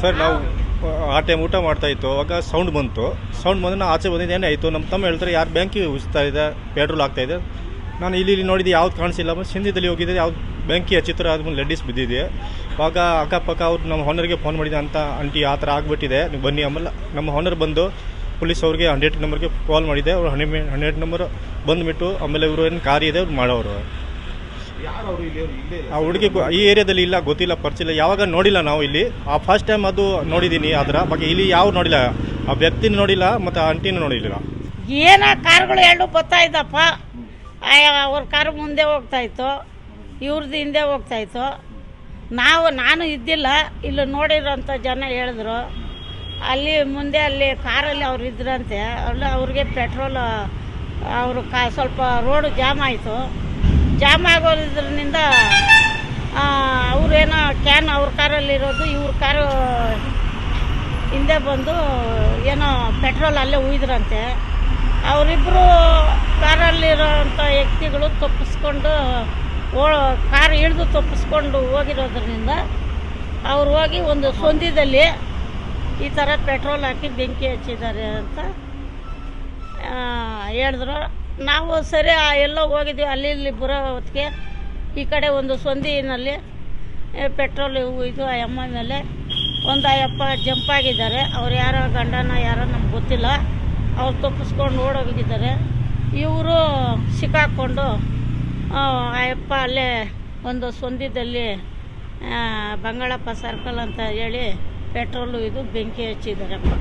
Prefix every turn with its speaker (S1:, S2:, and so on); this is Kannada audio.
S1: ಸರ್, ನಾವು, ಆ ಟೈಮ್ ಊಟ ಮಾಡ್ತಾ ಇತ್ತು, ಅವಾಗ ಸೌಂಡ್ ಬಂತು. ಸೌಂಡ್ ಬಂದು ನಾನು ಆಚೆ ಬಂದಿದ್ದು, ಏನೇ ಆಯಿತು ನಮ್ಮ ತಮ್ಮ ಹೇಳ್ತಾರೆ, ಯಾರು ಬ್ಯಾಂಕಿಗೆ ಉಜ್ತಾ ಇದೆ ಪೆಟ್ರೋಲ್ ಇದೆ. ನಾನು ಇಲ್ಲಿ ಇಲ್ಲಿ ನೋಡಿದ್ದು, ಯಾವ್ದು ಕಾಣಿಸಿಲ್ಲ. ಮತ್ತು ಸಿಂಧಿದಲ್ಲಿ ಹೋಗಿದ್ದೆ, ಯಾವ್ದು ಬ್ಯಾಂಕಿ ಹಚ್ಚಿತ್ರ ಆದ್ಮೇಲೆ ಲೆಡೀಸ್ ಬಿದ್ದಿದೆ. ಆವಾಗ ಅಕ್ಕಪಕ್ಕ ಅವ್ರು ನಮ್ಮ ಹೊನರ್ಗೆ ಫೋನ್ ಮಾಡಿದೆ ಅಂತ, ಆಂಟಿ, ಆ ಥರ ಆಗಿಬಿಟ್ಟಿದೆ, ನೀವು ಬನ್ನಿ. ಆಮೇಲೆ ನಮ್ಮ ಹೊನರ್ ಬಂದು ಪೊಲೀಸ್ ಅವ್ರಿಗೆ ಹಂಡ್ರೆಡ್ ನಂಬರ್ಗೆ ಕಾಲ್ ಮಾಡಿದೆ. ಅವ್ರು ಹಂಡ್ರೆಡ್ ಹಂಡ್ರೆಡ್ ನಂಬರ್ ಬಂದುಬಿಟ್ಟು, ಆಮೇಲೆ ಇವರು ಏನು ಕಾರ್ಯ ಇದೆ ಅವ್ರು ಮಾಡೋರು
S2: ಯಾರು ಅವರು ಇಲ್ಲಿ ಇಲ್ಲೇ
S1: ಆ ಹುಡುಗಿ ಈ ಏರಿಯಾದಲ್ಲಿ ಇಲ್ಲ ಗೊತ್ತಿಲ್ಲ ಪರಿಚಯ ಯಾವಾಗ ನೋಡಿಲ್ಲ ನಾವು ಇಲ್ಲಿ. ಆ ಫಸ್ಟ್ ಟೈಮ್ ಅದು ನೋಡಿದ್ದೀನಿ ಅದರ ಬಗ್ಗೆ ಇಲ್ಲಿ ಯಾವ ನೋಡಿಲ್ಲ. ಆ ವ್ಯಕ್ತಿನ ನೋಡಿಲ್ಲ ಮತ್ತು ಆಂಟಿನೂ ನೋಡಿಲ್ಲ
S3: ಏನ ಕಾರ್ಗಳು ಎರಡು ಬರ್ತಾ ಇದ್ದಪ್ಪ ಅವ್ರ ಕಾರ್ ಮುಂದೆ ಹೋಗ್ತಾ ಇತ್ತು ಇವ್ರದ್ದು ಹಿಂದೆ ಹೋಗ್ತಾ ಇತ್ತು ನಾವು ನಾನು ಇದ್ದಿಲ್ಲ. ಇಲ್ಲಿ ನೋಡಿರೋಂಥ ಜನ ಹೇಳಿದ್ರು. ಅಲ್ಲಿ ಮುಂದೆ ಅಲ್ಲಿ ಕಾರಲ್ಲಿ ಅವ್ರು ಇದ್ರಂತೆ. ಅಲ್ಲಿ ಅವ್ರಿಗೆ ಪೆಟ್ರೋಲ್ ಅವರು ಕಾ ಸ್ವಲ್ಪ ರೋಡು ಜಾಮ್ ಆಯಿತು. ಜಾಮ್ ಆಗೋದ್ರಿಂದ ಅವರೇನೋ ಕ್ಯಾನ್ ಅವ್ರ ಕಾರಲ್ಲಿರೋದು ಇವ್ರ ಕಾರು ಹಿಂದೆ ಬಂದು ಏನೋ ಪೆಟ್ರೋಲ್ ಅಲ್ಲೇ ಉಯ್ದ್ರಂತೆ. ಅವರಿಬ್ಬರು ಕಾರಲ್ಲಿರೋಂಥ ವ್ಯಕ್ತಿಗಳು ತಪ್ಪಿಸ್ಕೊಂಡು ಓ ಕಾರ್ ಇಳಿದು ತಪ್ಪಿಸ್ಕೊಂಡು ಹೋಗಿರೋದ್ರಿಂದ ಅವ್ರು ಹೋಗಿ ಒಂದು ಸಂದಿದಲ್ಲಿ ಈ ಥರ ಪೆಟ್ರೋಲ್ ಹಾಕಿ ಬೆಂಕಿ ಹಚ್ಚಿದ್ದಾರೆ ಅಂತ ಹೇಳಿದ್ರು. ನಾವು ಸರಿ, ಆ ಎಲ್ಲೋ ಹೋಗಿದ್ವಿ ಅಲ್ಲಿ ಇಲ್ಲಿ ಬರೋ ಹೊತ್ತಿಗೆ. ಈ ಕಡೆ ಒಂದು ಸಂದಿನಲ್ಲಿ ಪೆಟ್ರೋಲ್ ಇದು, ಆ ಅಮ್ಮ ಮೇಲೆ ಒಂದು ಅಯ್ಯಪ್ಪ ಜಂಪ್ ಆಗಿದ್ದಾರೆ. ಅವ್ರು ಯಾರೋ ಗಂಡನ ಯಾರೋ ನಮ್ಗೆ ಗೊತ್ತಿಲ್ಲ. ಅವ್ರು ತಪ್ಪಿಸ್ಕೊಂಡು ಓಡೋಗಿದ್ದಾರೆ. ಇವರು ಸಿಕ್ಕಾಕ್ಕೊಂಡು ಅಯ್ಯಪ್ಪ ಅಲ್ಲೇ ಒಂದು ಸಂದಿದಲ್ಲಿ ಬಂಗಾಳಪ್ಪ ಸರ್ಕಲ್ ಅಂತ ಹೇಳಿ ಪೆಟ್ರೋಲು ಇದು ಬೆಂಕಿ ಹಚ್ಚಿದ್ದಾರಪ್ಪ